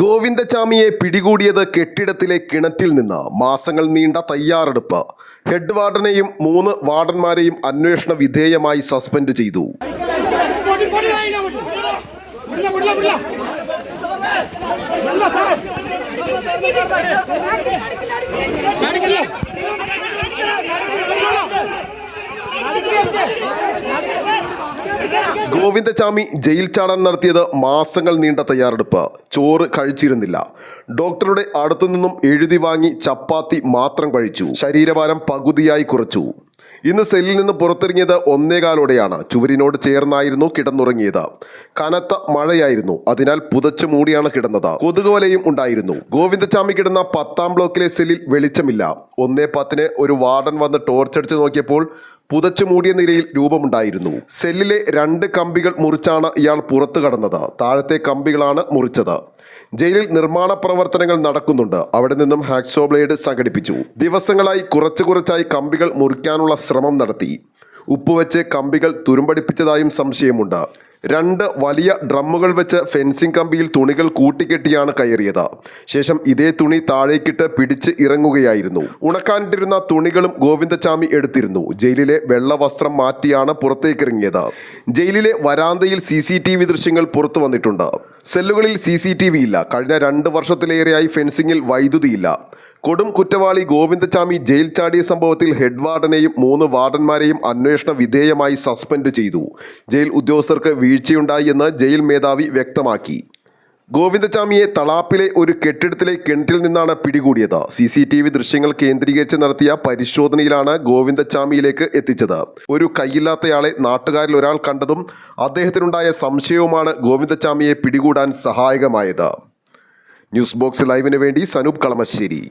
ഗോവിന്ദചാമിയെ പിടികൂടിയത് കെട്ടിടത്തിലെ കിണറ്റിൽ നിന്ന് മാസങ്ങൾ നീണ്ട തയ്യാറെടുപ്പ്. ഹെഡ് വാർഡനെയും മൂന്ന് വാർഡന്മാരെയും അന്വേഷണ വിധേയമായി സസ്പെൻഡ് ചെയ്തു. പൊടി ഗോവിന്ദചാമി ജയിൽ ചാടാൻ നടത്തിയത് മാസങ്ങൾ നീണ്ട തയ്യാറെടുപ്പ്. ചോറ് കഴിച്ചിരുന്നില്ല. ഡോക്ടറുടെ അടുത്തുനിന്നും എഴുതി വാങ്ങി ചപ്പാത്തി മാത്രം കഴിച്ചു. ശരീരഭാരം പകുതിയായി കുറച്ചു. ഇന്ന് സെല്ലിൽ നിന്ന് പുറത്തിറങ്ങിയത് ഒന്നേകാലോടെയാണ്. ചുവരിനോട് ചേർന്നായിരുന്നു കിടന്നുറങ്ങിയത്. കനത്ത മഴയായിരുന്നു. അതിനാൽ പുതച്ചു മൂടിയാണ് കിടന്നത്. കൊതുകുവലയും ഉണ്ടായിരുന്നു. ഗോവിന്ദചാമി കിടന്ന പത്താം ബ്ലോക്കിലെ സെല്ലിൽ വെളിച്ചമില്ല. ഒന്നേ പത്തിന് ഒരു വാർഡൻ വന്ന് ടോർച്ചടിച്ച് നോക്കിയപ്പോൾ പുതച്ചു മൂടിയ നിലയിൽ രൂപമുണ്ടായിരുന്നു. സെല്ലിലെ രണ്ട് കമ്പികൾ മുറിച്ചാണ് ഇയാൾ പുറത്തു കടന്നത്. താഴത്തെ കമ്പികളാണ് മുറിച്ചത്. ജയിലിൽ നിർമ്മാണ പ്രവർത്തനങ്ങൾ നടക്കുന്നുണ്ട്. അവിടെ നിന്നും ഹാക്സോ ബ്ലേഡ് സംഘടിപ്പിച്ചു. ദിവസങ്ങളായി കുറച്ചു കുറച്ചായി കമ്പികൾ മുറിക്കാനുള്ള ശ്രമം നടത്തി. ഉപ്പുവെച്ച് കമ്പികൾ തുരുമ്പടിപ്പിച്ചതായും സംശയമുണ്ട്. രണ്ട് വലിയ ഡ്രമ്മുകൾ വെച്ച് ഫെൻസിംഗ് കമ്പിയിൽ തുണികൾ കൂട്ടിക്കെട്ടിയാണ് കയറിയത്. ശേഷം ഇതേ തുണി താഴേക്കിട്ട് പിടിച്ച് ഇറങ്ങുകയായിരുന്നു. ഉണക്കാനിട്ടിരുന്ന തുണികളും ഗോവിന്ദചാമി എടുത്തിരുന്നു. ജയിലിലെ വെള്ള വസ്ത്രം മാറ്റിയാണ് പുറത്തേക്കിറങ്ങിയത്. ജയിലിലെ വരാന്തയിൽ സി ദൃശ്യങ്ങൾ പുറത്തു വന്നിട്ടുണ്ട്. സെല്ലുകളിൽ സി സി ടി വി ഇല്ല. കഴിഞ്ഞ രണ്ട് വർഷത്തിലേറെയായി ഫെൻസിംഗിൽ വൈദ്യുതിയില്ല. കൊടും കുറ്റവാളി ഗോവിന്ദചാമി ജയിൽ ചാടിയ സംഭവത്തിൽ ഹെഡ് വാർഡനെയും മൂന്ന് വാർഡന്മാരെയും അന്വേഷണ വിധേയമായി സസ്പെൻഡ് ചെയ്തു. ജയിൽ ഉദ്യോഗസ്ഥർക്ക് വീഴ്ചയുണ്ടായി എന്ന് ജയിൽ മേധാവി വ്യക്തമാക്കി. ഗോവിന്ദചാമിയെ തളാപ്പിലെ ഒരു കെട്ടിടത്തിലെ കിണറ്റിൽ നിന്നാണ് പിടികൂടിയത്. സി സി ടി വി ദൃശ്യങ്ങൾ കേന്ദ്രീകരിച്ച് നടത്തിയ പരിശോധനയിലാണ് ഗോവിന്ദചാമിയിലേക്ക് എത്തിച്ചത്. ഒരു കൈയില്ലാത്തയാളെ നാട്ടുകാരിൽ ഒരാൾ കണ്ടതും അദ്ദേഹത്തിനുണ്ടായ സംശയവുമാണ് ഗോവിന്ദചാമിയെ പിടികൂടാൻ സഹായകമായത്. ന്യൂസ് ബോക്സ് ലൈവിന് വേണ്ടി സനൂപ് കളമശ്ശേരി.